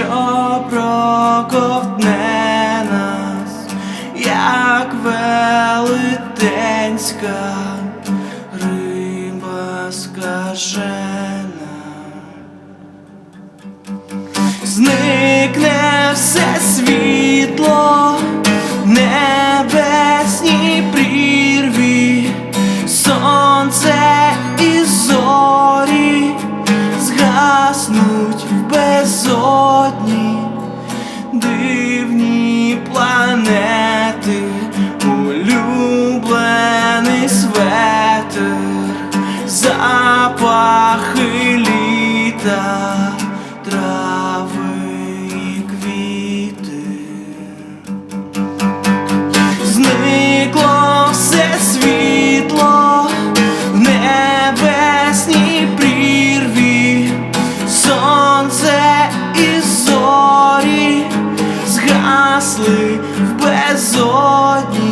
що проковтне нас, як велетенська риба скажена, зникне все світло, небесні прірві, сонце і зорі згаснуть в безо безодні, дивні планети, улюблений светер, запахи літа, згасли в безодні,